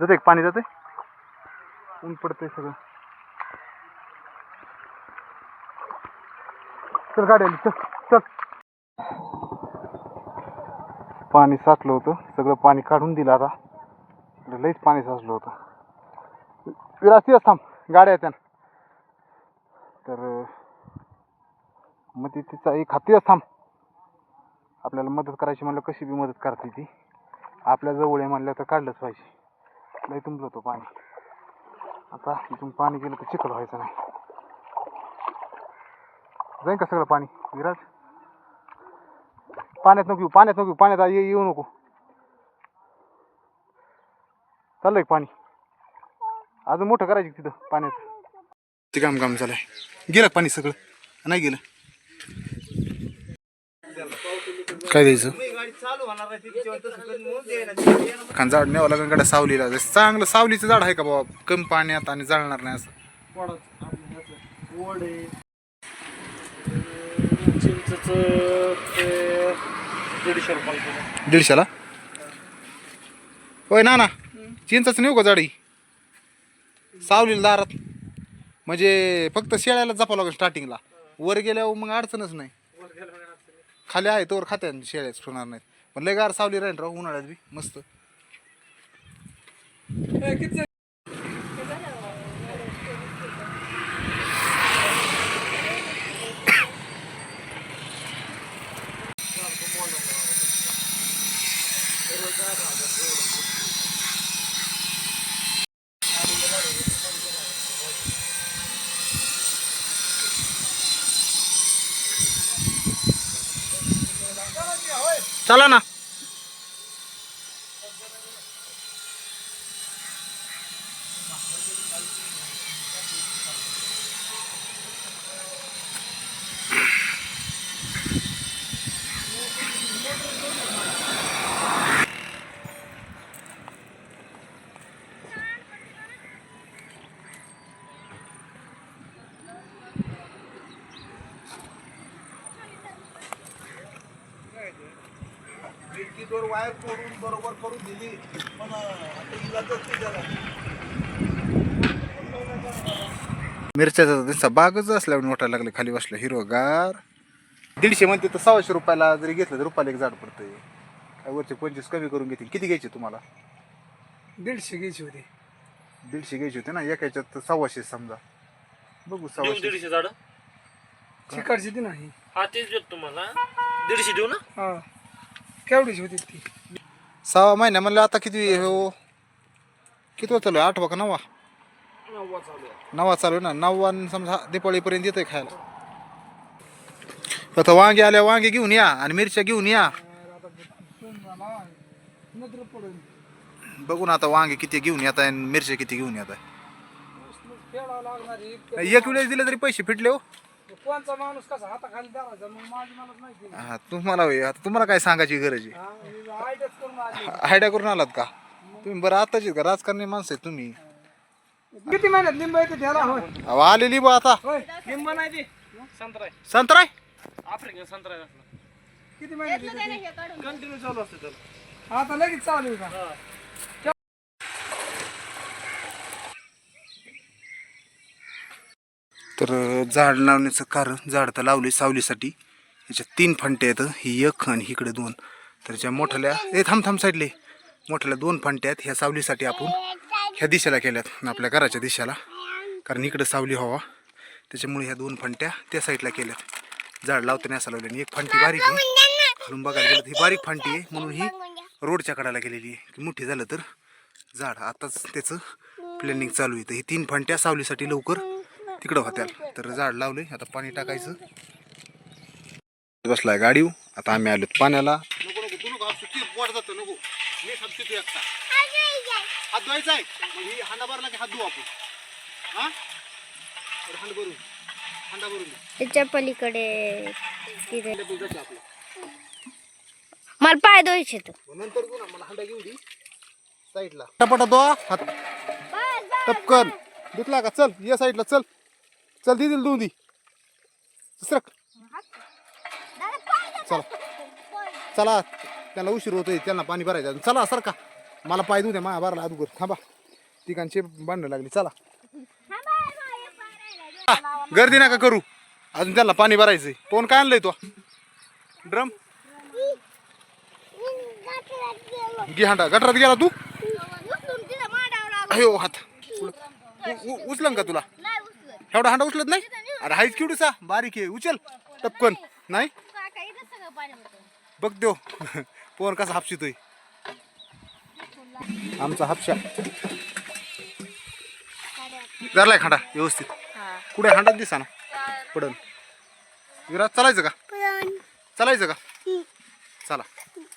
जाते पाणी जाते ऊन पडतंय सगळं. चल गाडी आली चल चल. पाणी साचलं होतं. सगळं पाणी काढून दिलं आता. लईच पाणी साचलं होतं. विराज तिथंच थांब. गाड्या आहेत तर मग ती तिचा एक हातीच थांब. आपल्याला मदत करायची म्हणलं कशी बी मदत करते ती. आपल्या जवळ आहे म्हणलं तर काढलंच पाहिजे. लई तुंबलं होतं पाणी. आता इथून पाणी गेलं तर चिखल व्हायचं नाही. जाईन का सगळं पाणी? विराज? पाण्यात नको पाण्यात नको पाण्यात आ- येऊ नको. चाललंय पाणी? अजून मोठं करायचं तिथं पाण्यात ते काम काम चालय गेलं पाणी सगळं? नाही गेलं. काय द्यायचं? खान झाड न्यावं लागेल कडे सावलीला. चांगलं सावलीचं झाड आहे का बाबा? कमी पाण्यात आणि जाळणार नाही असं. दीडशेला? होय ना ना चिंचाचं नेऊ का जाडी? सावलीला दारात. म्हणजे फक्त शेळ्याला जपावं लागेल स्टार्टिंगला वर गेल्यावर मग अडचणच नाही. खाली आहे तोवर खात्या शेळ्याच होणार नाहीत. पण लय गार सावली राहील राव उन्हाळ्यात बी. मस्त. चला ना. वायर तोडून बरोबर करून दिली पण आता इलाजच नाही त्याला मिरच्याचा त्यांचा बागच असल्यावर वाटायला लागले खाली बसलं हिरोगार दीडशे म्हणते तर सव्वाशे रुपयाला जरी घेतलं तर रुपयाला एक झाड पडतंय. काय वरचे पंचवीस कमी करून घेतील. किती घ्यायचे तुम्हाला? दीडशे घ्यायची होती. दीडशे घ्यायचे होते ना? एका याच्यात तर सव्वाशे समजा. बघू देऊ सव्वाशे दीडशे झाड? चिकाडची ती नाही. हा तेच देतो तुम्हाला. दीडशे देऊ ना? हा. केवढीची होती ती? सहा महिन्या म्हणलं आता किती हो? किती चालू आहे? आठवा का नवा नव्वा चालू आहे. नवा चालू आहे ना? नव्वा न समजा दिपाळीपर्यंत येतोय खायला. आता वांगे आल्या वांगे घेऊन या आणि मिरच्या घेऊन या. नत्र ना आता वांगे किती घेऊन येत आहे आणि मिरच्या किती घेऊन येत लागणार आहे. एक एक वेळेस दिले तरी पैसे फिटले हो. कोणचा माणूस कसा हाताखाली धरायचा? मग माझी मलाच माहिती नाही. हा, तुम्हाला होय. आता तुम्हाला काय सांगायची गरज आहे? हा, मी आयडियाच करून आली. आयडिया करून आलात का? तुम्ही बरं आताची का? राजकारणी माणसं आहे तुम्ही. किती महिन्यात लिंब येते त्याला? होय. अहो, आलेली बा आता. होय. लिंब नाही ते. संत्रा आहे. संत्राय आफ्रिकन संत्रा आहे किती महिन्यात येते? कंटिन्यू चालू असते त्याला? आता लगेच चालू आहे का? तर झाड लावण्याचं कारण झाड तर लावले सावलीसाठी. याच्यात तीन फांटे आहेत ही एक आणि इकडे दोन. तर ज्या मोठ्याल्या ए थांब थांब साईडले. मोठ्याल्या दोन फांट्या आहेत ह्या सावलीसाठी आपण ह्या दिशेला केल्यात आपल्या घराच्या दिशेला. कारण इकडं सावली हवा. त्याच्यामुळे ह्या दोन फांट्या त्या साईडला केल्यात. झाड लावताना असं लावले आणि एक फांटी बारीक आहे. घालून बघायला गेलं ही बारीक फांटी आहे म्हणून ही रोडच्या कडाला गेलेली आहे. की मोठी झालं तर झाड. आताच त्याचं प्लॅनिंग चालू आहे. तर ही तीन फांट्या सावलीसाठी लवकर तिकडं होत्या. तर झाड लावले आता पाणी टाकायचं. बसलाय गाडीव. आता आम्ही आलो पाण्याला. नको नको तू नको सुट्टी पोट जातो नको मी हात पितो एकटा हात धुवायचा आहे मग ही हांडा भरला की हात धुवू आपण हा तर हांड भरून हांडा भरून दे. त्याच्या पलीकडे आपलं मला पाय धुवायचे तर मग नंतर तू ना मला हांडा घेऊ दे साईडला टपाटा धुवा. हात. टपकन. धुतला का? चल या साईडला चल. चल दिदील धुवून दे. सरक चला. चला त्यांना उशीर होतोय त्यांना पाणी भरायचं चला सर का मला पाय देऊ द्या माझ्या बाराला अदुगर थांबा. तिकांचे बांधणं लागली. चला. गर्दी नका करू. अजून त्यांना पाणी भरायचंय. कोण काय आणलंय तो? ड्रम? घे हांडा. गटरात गेला तू? अयो हात. उ- उ- उचलन का तुला? एवढा हांडा उचलत नाही? अरे हायच केवढूसा बारीक आहे. उचल. टपकन. नाही? बघ देव. पोर कसा हापशितोय. आमचा हापशा. धरलाय खांडा व्यवस्थित. कुठे हांडाच दिसा ना पडन. विराज चालायचं का? चालायचं का?